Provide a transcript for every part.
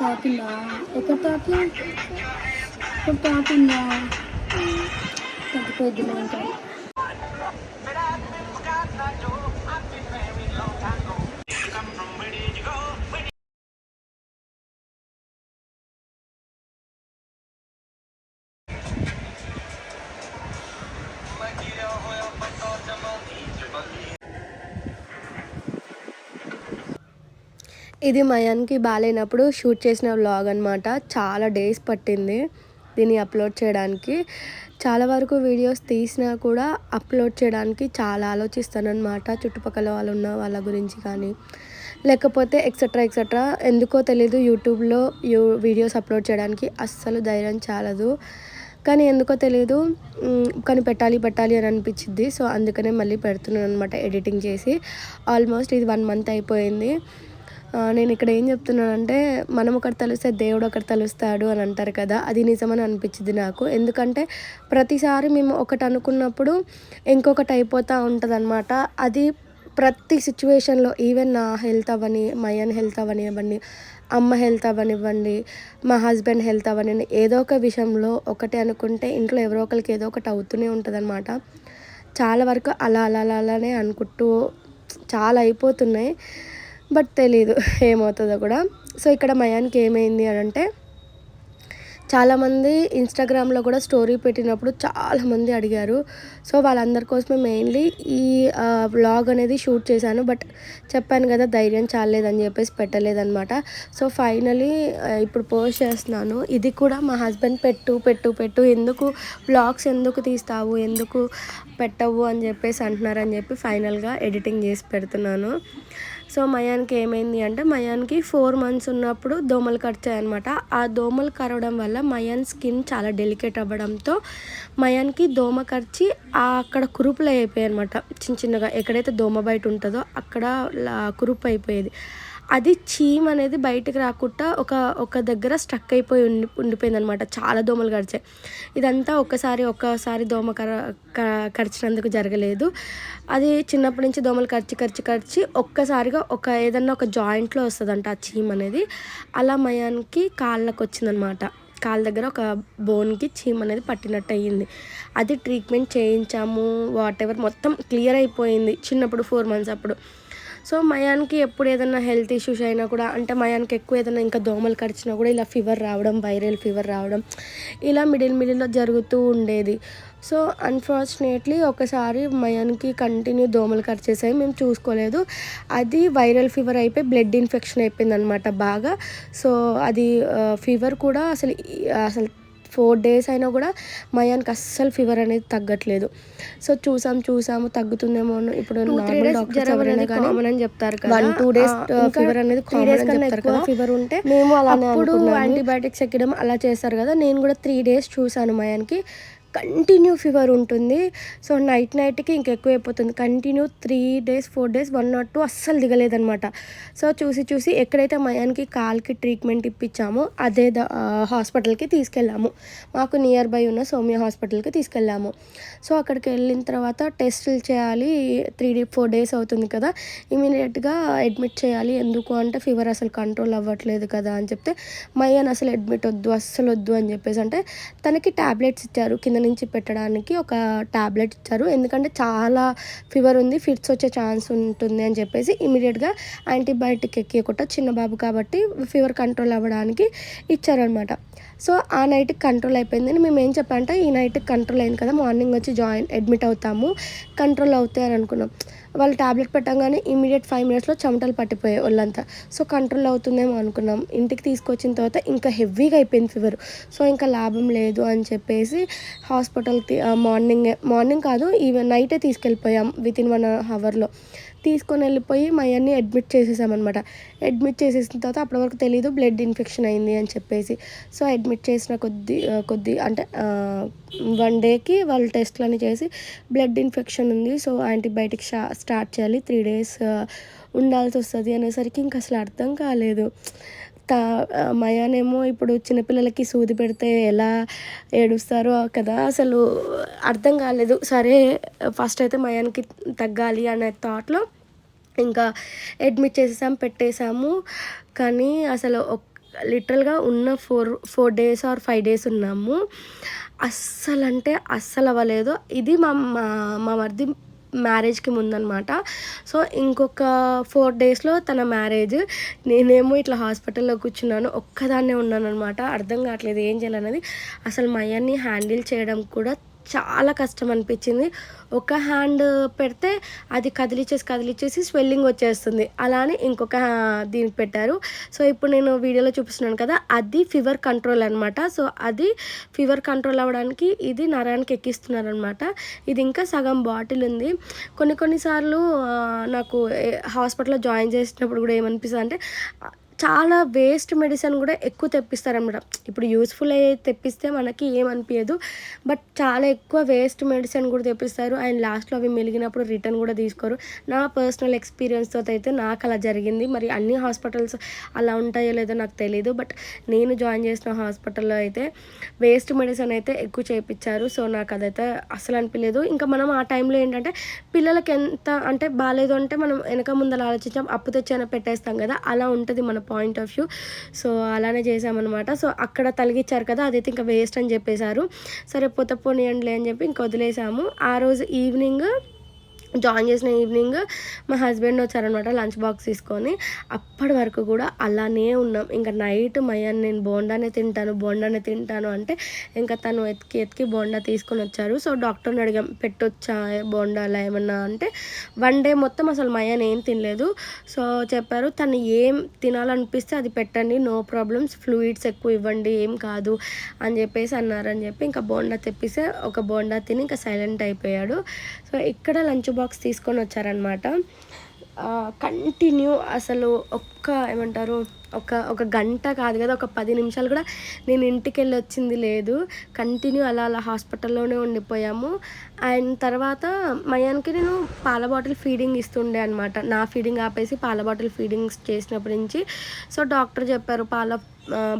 తాకిందా ఎక్కడ తాకి ఇక్కడ తాకిందా తగ్గిపోయింది ఇంకా ఇది మయాన్కి బాగాలేనప్పుడు షూట్ చేసిన వ్లాగ్ అనమాట చాలా డేస్ పట్టింది దీన్ని అప్లోడ్ చేయడానికి. చాలా వరకు వీడియోస్ తీసినా కూడా అప్లోడ్ చేయడానికి చాలా ఆలోచిస్తానన్నమాట. చుట్టుపక్కల వాళ్ళు ఉన్న వాళ్ళ గురించి కానీ లేకపోతే ఎక్సెట్రా ఎక్సెట్రా ఎందుకో తెలీదు యూట్యూబ్లో యూ వీడియోస్ అప్లోడ్ చేయడానికి అస్సలు ధైర్యం చాలదు. కానీ ఎందుకో తెలియదు కానీ పెట్టాలి పెట్టాలి అని అనిపించింది సో అందుకనే మళ్ళీ పెడుతున్నాను అనమాట ఎడిటింగ్ చేసి. ఆల్మోస్ట్ ఇది వన్ మంత్ అయిపోయింది. నేను ఇక్కడ ఏం చెప్తున్నానంటే మనం ఒకటి తలుస్తే దేవుడు ఒకటి తలుస్తాడు అని అంటారు కదా అది నిజమని అనిపించింది నాకు. ఎందుకంటే ప్రతిసారి మేము ఒకటి అనుకున్నప్పుడు ఇంకొకటి అయిపోతూ ఉంటుంది అది ప్రతి సిచ్యువేషన్లో ఈవెన్ నా హెల్త్ అవ్వని మయన్ హెల్త్ అవ్వనివ్వండి అమ్మ హెల్త్ అవనివ్వండి మా హస్బెండ్ హెల్త్ అవ్వనివ్వండి ఏదో ఒక విషయంలో ఒకటి అనుకుంటే ఇంట్లో ఎవరో ఒకరికి ఏదో ఒకటి అవుతూనే ఉంటుంది చాలా వరకు అలా అలా అలా అలానే అనుకుంటూ చాలా అయిపోతున్నాయి. బట్ తెలీదు ఏమవుతుందో కూడా. సో ఇక్కడ మయానికి ఏమైంది అని అంటే చాలామంది ఇన్స్టాగ్రామ్లో కూడా స్టోరీ పెట్టినప్పుడు చాలామంది అడిగారు. సో వాళ్ళందరి కోసమే మెయిన్లీ ఈ వ్లాగ్ అనేది షూట్ చేశాను. బట్ చెప్పాను కదా ధైర్యం చాలేదని చెప్పేసి పెట్టలేదనమాట సో ఫైనలీ ఇప్పుడు పోస్ట్ చేస్తున్నాను. ఇది కూడా మా హస్బెండ్ పెట్టు పెట్టు పెట్టు. ఎందుకు వ్లాగ్స్ ఎందుకు తీస్తావు? ఎందుకు పెట్టవు అని చెప్పేసి అంటున్నారని చెప్పి ఫైనల్గా ఎడిటింగ్ చేసి పెడుతున్నాను. సో మయాన్కి ఏమైంది అంటే మయాన్కి ఫోర్ మంత్స్ ఉన్నప్పుడు దోమలు కరిచాయన్నమాట. ఆ దోమలు కరవడం వల్ల మయాన్ స్కిన్ చాలా డెలికేట్ అవ్వడంతో మయాన్కి దోమ కరిచి అక్కడ కురుపులు అయిపోయాయి అనమాట చిన్న చిన్నగా ఎక్కడైతే దోమ బయట ఉంటుందో అక్కడ కురుపు అయిపోయేది. అది చీమ్ అనేది బయటకు రాకుండా ఒక ఒక దగ్గర స్ట్రక్ అయిపోయి ఉండి ఉండిపోయింది అనమాట చాలా దోమలు కరిచాయి. ఇదంతా ఒక్కసారి ఒక్కసారి దోమ కర క- కరిచినందుకు జరగలేదు. అది చిన్నప్పటి నుంచి దోమలు కరిచి కరిచి కరిచి ఒక్కసారిగా ఒక ఏదన్నా ఒక జాయింట్లో వస్తుందంట ఆ చీమ్ అనేది. అలా మయానికి కాళ్ళకు వచ్చిందనమాట కాళ్ళ దగ్గర ఒక బోన్కి చీమ్ అనేది పట్టినట్టు అయ్యింది అది ట్రీట్మెంట్ చేయించాము వాట్ ఎవర్ మొత్తం క్లియర్ అయిపోయింది చిన్నప్పుడు ఫోర్ మంత్స్ అప్పుడు. సో మయానికి ఎప్పుడు ఏదైనా హెల్త్ ఇష్యూస్ అయినా కూడా అంటే మయానికి ఎక్కువ ఏదైనా ఇంకా దోమలు కరిచినా కూడా ఇలా ఫీవర్ రావడం వైరల్ ఫీవర్ రావడం ఇలా మిడిల్ మిడిల్లో జరుగుతూ ఉండేది. సో అన్ఫార్చునేట్లీ ఒకసారి మయానికి కంటిన్యూ దోమలు కరిచేసాయి మేము చూసుకోలేదు. అది వైరల్ ఫీవర్ అయిపోయి బ్లడ్ ఇన్ఫెక్షన్ అయిపోయింది అనమాట బాగా. సో అది ఫీవర్ కూడా అసలు అసలు ఫోర్ డేస్ అయినా కూడా మయానికి అస్సలు ఫీవర్ అనేది తగ్గట్లేదు. సో చూసాం చూసాము తగ్గుతుందేమో ఇప్పుడు నార్మల్ డాక్టర్స్ ఎవరైనా కానీ కామన్ అని చెప్తారు వన్ టూ డేస్ ఫీవర్ అనేది కామన్ అని చెప్తారు కదా. ఫీవర్ ఉంటే మేము అలానే అప్పుడు యాంటీబయాటిక్స్ ఎక్కడం అలా చేస్తారు కదా. నేను కూడా త్రీ డేస్ చూసాను మయానికి. కంటిన్యూ ఫీవర్ ఉంటుంది. సో నైట్ నైట్కి ఇంకెక్కువ అయిపోతుంది continue three days four days one not two అస్సలు దిగలేదనమాట. సో చూసి చూసి ఎక్కడైతే మయానికి కాల్కి ట్రీట్మెంట్ ఇప్పించామో అదే ద- హాస్పిటల్కి తీసుకెళ్ళాము. మాకు నియర్ బై ఉన్న సౌమ్య హాస్పిటల్కి తీసుకెళ్ళాము. సో అక్కడికి వెళ్ళిన తర్వాత టెస్టులు చేయాలి. త్రీ డే ఫోర్ డేస్ అవుతుంది కదా. ఇమీడియట్గా అడ్మిట్ చేయాలి. ఎందుకు అంటే ఫీవర్ అసలు కంట్రోల్ అవ్వట్లేదు కదా అని చెప్తే మయ్యన్ అసలు అడ్మిట్ వద్దు అస్సలు వద్దు అని చెప్పేసి అంటే తనకి ట్యాబ్లెట్స్ ఇచ్చారు. కింద నుంచి పెట్టడానికి ఒక ట్యాబ్లెట్ ఇచ్చారు. ఎందుకంటే చాలా ఫీవర్ ఉంది ఫిట్స్ వచ్చే ఛాన్స్ ఉంటుంది అని చెప్పేసి ఇమీడియట్గా యాంటీబయాటిక్ ఎక్కియకుండా చిన్న బాబు కాబట్టి ఫీవర్ కంట్రోల్ అవ్వడానికి ఇచ్చారనమాట సో ఆ నైట్కి కంట్రోల్ అయిపోయింది మేము ఏం చెప్పామంటే ఈ నైట్కి కంట్రోల్ అయింది కదా మార్నింగ్ వచ్చి జాయిన్ అడ్మిట్ అవుతాము కంట్రోల్ అవుతాయని అనుకున్నాం వాళ్ళు ట్యాబ్లెట్ పెట్టగానే ఇమీడియట్ ఫైవ్ మినిట్స్లో చెమటలు పట్టిపోయాయి ఒళ్ళంతా. సో కంట్రోల్ అవుతుందేమో అనుకున్నాం. ఇంటికి తీసుకొచ్చిన తర్వాత ఇంకా హెవీగా అయిపోయింది ఫీవర్ సో ఇంకా లాభం లేదు అని చెప్పేసి హాస్పిటల్కి మార్నింగ్ మార్నింగ్ కాదు ఈవెన్ నైటే తీసుకెళ్ళిపోయాం విత్ ఇన్ వన్ అవర్లో తీసుకొని వెళ్ళిపోయి మయన్ని అడ్మిట్ చేసేసామన్నమాట. అడ్మిట్ చేసేసిన తర్వాత అప్పటి వరకు తెలియదు బ్లడ్ ఇన్ఫెక్షన్ అయింది అని చెప్పేసి. సో అడ్మిట్ చేసిన కొద్ది కొద్ది అంటే వన్ డేకి వాళ్ళు టెస్ట్లని చేసి బ్లడ్ ఇన్ఫెక్షన్ ఉంది. సో యాంటీబయాటిక్ స్టార్ట్ చేయాలి త్రీ డేస్ ఉండాల్సి వస్తుంది అనేసరికి ఇంకా అసలు అర్థం కాలేదు. తా మయానేమో ఇప్పుడు చిన్నపిల్లలకి సూది పెడితే ఎలా ఏడుస్తారో కదా అసలు అర్థం కాలేదు. సరే ఫస్ట్ అయితే మయానికి తగ్గాలి అనే థాట్లో ఇంకా అడ్మిట్ చేసేసాం పెట్టేశాము. కానీ అసలు ఒక్క లిటరల్గా ఉన్న four four days or five days ఉన్నాము. అస్సలు అంటే అస్సలు అవ్వలేదు ఇది మా మా మా మరిది మ్యారేజ్కి ముందనమాట. సో ఇంకొక ఫోర్ డేస్లో తన మ్యారేజ్. నేనేమో ఇట్లా హాస్పిటల్లో కూర్చున్నాను ఒక్కదాన్నే ఉన్నాను అనమాట అర్థం కావట్లేదు ఏం చేయాలన్నది. అసలు మయాన్ని హ్యాండిల్ చేయడం కూడా చాలా కష్టం అనిపించింది. ఒక హ్యాండ్ పెడితే అది కదిలిచ్చేసి కదిలిచ్చేసి స్వెల్లింగ్ వచ్చేస్తుంది. అలానే ఇంకొక దీనికి పెట్టారు. సో ఇప్పుడు నేను వీడియోలో చూపిస్తున్నాను కదా అది ఫీవర్ కంట్రోల్ అనమాట సో అది ఫీవర్ కంట్రోల్ అవ్వడానికి ఇది నరానికి ఎక్కిస్తున్నారు అనమాట ఇది ఇంకా సగం బాటిల్ ఉంది. కొన్ని కొన్నిసార్లు నాకు హాస్పిటల్లో జాయిన్ చేసినప్పుడు కూడా ఏమనిపిస్తుంది అంటే చాలా వేస్ట్ మెడిసిన్ కూడా ఎక్కువ తెప్పిస్తారనమాట ఇప్పుడు యూస్ఫుల్ అయ్యే తెప్పిస్తే మనకి ఏమనిపించదు బట్ చాలా ఎక్కువ వేస్ట్ మెడిసిన్ కూడా తెప్పిస్తారు. అండ్ లాస్ట్లో అవి మెలిగినప్పుడు రిటర్న్ కూడా తీసుకోరు. నా పర్సనల్ ఎక్స్పీరియన్స్తో అయితే నాకు అలా జరిగింది. మరి అన్ని హాస్పిటల్స్ అలా ఉంటాయో లేదో నాకు తెలియదు బట్ నేను జాయిన్ చేసిన హాస్పిటల్లో అయితే వేస్ట్ మెడిసిన్ అయితే ఎక్కువ చేయించారు సో నాకు అదైతే అసలు అనిపించలేదు ఇంకా మనం ఆ టైంలో ఏంటంటే పిల్లలకి ఎంత అంటే బాగాలేదు అంటే మనం వెనక ముందర ఆలోచించాం. అప్పు తెచ్చైనా పెట్టేస్తాం కదా. అలా ఉంటుంది మన పాయింట్ ఆఫ్ వ్యూ. సో అలానే చేసామన్నమాట సో అక్కడ తలిగిచ్చారు కదా అదైతే ఇంకా వేస్ట్ అని చెప్పేశారు. సరే పోతే పోనీయండిలే అని చెప్పి ఇంకా వదిలేసాము. ఆ రోజు ఈవినింగ్ జాయిన్ చేసిన ఈవినింగ్ మా హస్బెండ్ వచ్చారనమాట లంచ్ బాక్స్ తీసుకొని. అప్పటి వరకు కూడా అలానే ఉన్నాం. ఇంకా నైట్ మయన్ నేను బోండానే తింటాను బోండానే తింటాను అంటే ఇంకా తను ఎత్తికి ఎత్తికి బోండా తీసుకొని వచ్చారు. సో డాక్టర్ని అడిగాం పెట్టొచ్చా బోండాలా ఏమన్నా? అంటే వన్ డే మొత్తం అసలు మయన్ ఏం తినలేదు. సో చెప్పారు తను ఏం తినాలనిపిస్తే అది పెట్టండి నో ప్రాబ్లమ్స్ ఫ్లూయిడ్స్ ఎక్కువ ఇవ్వండి ఏం కాదు అని చెప్పేసి అన్నారని చెప్పి ఇంకా బోండా తెప్పిస్తే ఒక బోండా తిని ఇంకా సైలెంట్ అయిపోయాడు. సో ఇక్కడ లంచ్ బాక్స్ తీసుకొని వచ్చారనమాట కంటిన్యూ అసలు ఒక్క ఏమంటారు ఒక ఒక గంట కాదు కదా ఒక పది నిమిషాలు కూడా నేను ఇంటికి వెళ్ళి వచ్చింది లేదు. కంటిన్యూ అలా అలా హాస్పిటల్లోనే ఉండిపోయాము. అండ్ తర్వాత మయానికి నేను పాల బాటిల్ ఫీడింగ్ ఇస్తుండే అనమాట నా ఫీడింగ్ ఆపేసి పాల బాటిల్ ఫీడింగ్స్ చేసినప్పటి నుంచి. సో డాక్టర్ చెప్పారు పాల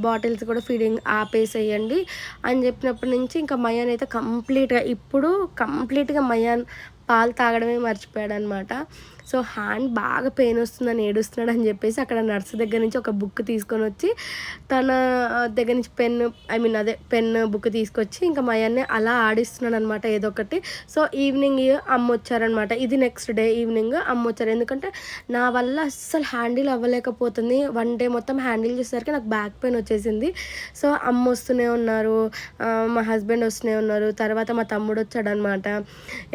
బాటిల్స్ కూడా ఫీడింగ్ ఆపేసేయండి అని చెప్పినప్పటి నుంచి ఇంకా మయాన్ అయితే కంప్లీట్గా ఇప్పుడు కంప్లీట్గా మయాన్ పాలు తాగడమే మర్చిపోయాడు అనమాట సో హ్యాండ్ బాగా పెయిన్ వస్తుందని ఏడుస్తున్నాడు అని చెప్పేసి అక్కడ నర్స్ దగ్గర నుంచి ఒక బుక్ తీసుకొని వచ్చి తన దగ్గర నుంచి పెన్ ఐ మీన్ అదే పెన్ బుక్ తీసుకొచ్చి ఇంకా మయాన్ని అలా ఆడిస్తున్నాడు అనమాట ఏదో ఒకటి. సో ఈవినింగ్ అమ్మ వచ్చారనమాట ఇది నెక్స్ట్ డే ఈవినింగ్ అమ్మ వచ్చారు. ఎందుకంటే నా వల్ల అస్సలు హ్యాండిల్ అవ్వలేకపోతుంది. వన్ డే మొత్తం హ్యాండిల్ చేసేసరికి నాకు బ్యాక్ పెయిన్ వచ్చేసింది. సో అమ్మ వస్తూనే ఉన్నారు. మా హస్బెండ్ వస్తూనే ఉన్నారు. తర్వాత మా తమ్ముడు వచ్చాడనమాట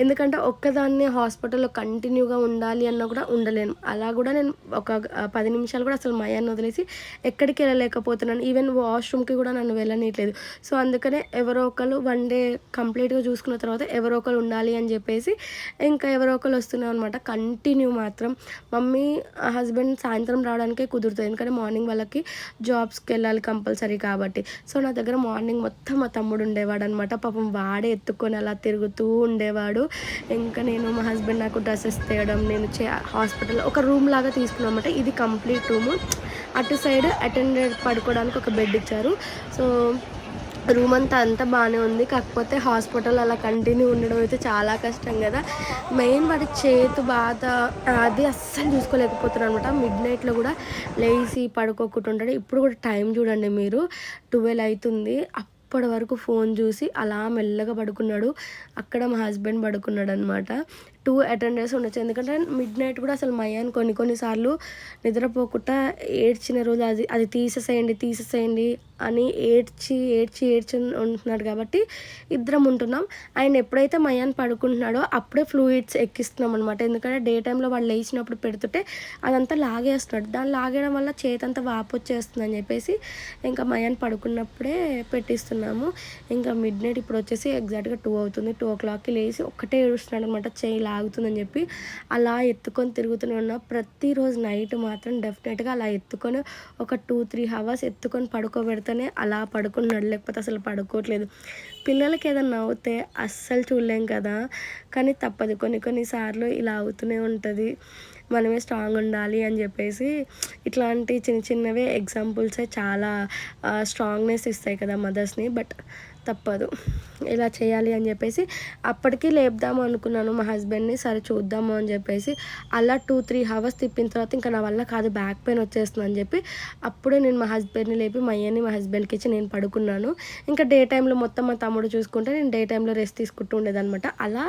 ఎందుకంటే ఒక్కదాన్ని హాస్పిటల్లో కంటిన్యూగా ఉండాలి అన్న కూడా ఉండలేను. అలా కూడా నేను ఒక పది నిమిషాలు కూడా అసలు మయాన్ని వదిలేసి ఎక్కడికి వెళ్ళలేకపోతున్నాను. ఈవెన్ వాష్రూమ్కి కూడా నన్ను వెళ్ళనీయట్లేదు. సో అందుకనే ఎవరో ఒకరు వన్ డే కంప్లీట్గా చూసుకున్న తర్వాత ఎవరో ఒకరు ఉండాలి అని చెప్పేసి ఇంకా ఎవరో ఒకరు వస్తున్నాం అనమాట కంటిన్యూ మాత్రం. మమ్మీ హస్బెండ్ సాయంత్రం రావడానికే కుదురుతుంది. ఎందుకంటే మార్నింగ్ వాళ్ళకి జాబ్స్కి వెళ్ళాలి కంపల్సరీ కాబట్టి. సో నా దగ్గర మార్నింగ్ మొత్తం మా తమ్ముడు ఉండేవాడు అనమాట పాపం వాడే ఎత్తుకొని అలా తిరుగుతూ ఉండేవాడు. ఇంకా నేను మా హస్బెండ్ నాకు డ్రెస్సెస్ తేయడం నేను చే హాస్పిటల్ ఒక రూమ్ లాగా తీసుకున్నాం అనమాట ఇది కంప్లీట్ రూము. అటు సైడ్ అటెండెడ్ పడుకోవడానికి ఒక బెడ్ ఇచ్చారు. సో రూమ్ అంతా అంతా బాగానే ఉంది. కాకపోతే హాస్పిటల్ అలా కంటిన్యూ ఉండడం అయితే చాలా కష్టం కదా. మెయిన్ వాడి చేతు బాధ అది అస్సలు చూసుకోలేకపోతున్నాను అనమాట మిడ్ నైట్లో కూడా లేచి పడుకోకుండా ఇప్పుడు కూడా టైం చూడండి మీరు. ట్వెల్వ్ అవుతుంది అప్పటి వరకు ఫోన్ చూసి అలా మెల్లగా పడుకున్నాడు. అక్కడ మా హస్బెండ్ పడుకున్నాడు అనమాట టూ అటెండర్స్ ఉండొచ్చు. ఎందుకంటే మిడ్ నైట్ కూడా అసలు మయాన్ కొన్ని కొన్నిసార్లు నిద్రపోకుండా ఏడ్చిన రోజు అది అది తీసేసేయండి తీసేసేయండి అని ఏడ్చి ఏడ్చి ఏడ్చి ఉంటున్నాడు కాబట్టి ఇద్దరం ఉంటున్నాం. ఆయన ఎప్పుడైతే మయాన్ పడుకుంటున్నాడో అప్పుడే ఫ్లూయిడ్స్ ఎక్కిస్తున్నాం అనమాట ఎందుకంటే డే టైంలో వాళ్ళు లేచినప్పుడు పెడుతుంటే అదంతా లాగేస్తున్నాడు. దాన్ని లాగేయడం వల్ల చేతంతా వాపొచ్చేస్తుంది అని చెప్పేసి ఇంకా మయాన్ పడుకున్నప్పుడే పెట్టిస్తున్నాము. ఇంకా మిడ్ నైట్ ఇప్పుడు వచ్చేసి ఎగ్జాక్ట్గా టూ అవుతుంది. టూ ఓ క్లాక్కి లేచి ఒక్కటే ఏడుస్తున్నాడు అనమాట చేయి ఆగుతుందని చెప్పి అలా ఎత్తుకొని తిరుగుతూనే ఉన్నా. ప్రతిరోజు నైట్ మాత్రం డెఫినెట్గా అలా ఎత్తుకొని ఒక టూ త్రీ అవర్స్ ఎత్తుకొని పడుకోబెడితేనే అలా పడుకున్నాడు. లేకపోతే అసలు పడుకోవట్లేదు. పిల్లలకి ఏదన్నా అవుతే అస్సలు చూడలేం కదా. కానీ తప్పదు. కొన్ని కొన్నిసార్లు ఇలా అవుతూనే ఉంటుంది. మనమే స్ట్రాంగ్ ఉండాలి అని చెప్పేసి ఇట్లాంటి చిన్న చిన్నవే ఎగ్జాంపుల్సే చాలా స్ట్రాంగ్నెస్ ఇస్తాయి కదా మదర్స్ని. బట్ తప్పదు. ఇలా చేయాలి అని చెప్పేసి అప్పటికి లేపుదాము అనుకున్నాను. మా హస్బెండ్ని సరే చూద్దాము అని చెప్పేసి అలా టూ త్రీ అవర్స్ తిప్పిన తర్వాత ఇంకా నా వల్ల కాదు బ్యాక్ పెయిన్ వచ్చేస్తుంది అని చెప్పి అప్పుడే నేను మా హస్బెండ్ని లేపి మా అయ్యని మా హస్బెండ్కి ఇచ్చి నేను పడుకున్నాను. ఇంకా డే టైంలో మొత్తం మా తమ్ముడు చూసుకుంటే నేను డే టైంలో రెస్ట్ తీసుకుంటూ ఉండేదనమాట అలా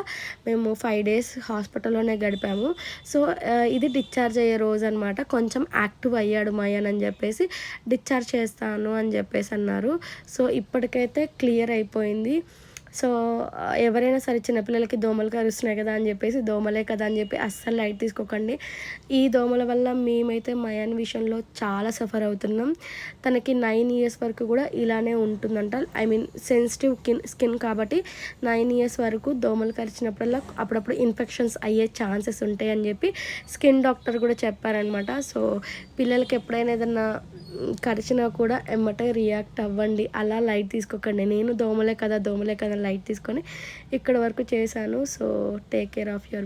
మేము ఫైవ్ డేస్ హాస్పిటల్లోనే గడిపాము. సో ఇది డిశ్చార్జ్ అయ్యే రోజు అనమాట కొంచెం యాక్టివ్ అయ్యాడు మయన్ అని చెప్పేసి డిశ్చార్జ్ చేస్తాను అని చెప్పేసి అన్నారు. సో ఇప్పటికైతే క్లియర్ అయిపోయింది. సో ఎవరైనా సరే చిన్నపిల్లలకి దోమలు కరుస్తున్నాయి కదా అని చెప్పేసి దోమలే కదా అని చెప్పి అస్సలు లైట్ తీసుకోకండి. ఈ దోమల వల్ల మేమైతే మయాన్ విషయంలో చాలా సఫర్ అవుతున్నాం. తనకి నైన్ ఇయర్స్ వరకు కూడా ఇలానే ఉంటుందంట. ఐ మీన్ సెన్సిటివ్ కిన్ స్కిన్ కాబట్టి నైన్ ఇయర్స్ వరకు దోమలు కరిచినప్పుడల్లా అప్పుడప్పుడు ఇన్ఫెక్షన్స్ అయ్యే ఛాన్సెస్ ఉంటాయి అని చెప్పి స్కిన్ డాక్టర్ కూడా చెప్పారనమాట. సో పిల్లలకి ఎప్పుడైనా ఏదన్నా కరిచినా కూడా ఎమ్మటే రియాక్ట్ అవ్వండి. అలా లైట్ తీసుకోకండి. నేను దోమలే కదా దోమలే కదా లైట్ తీసుకొని ఇక్కడ వరకు చేశాను. So take care of your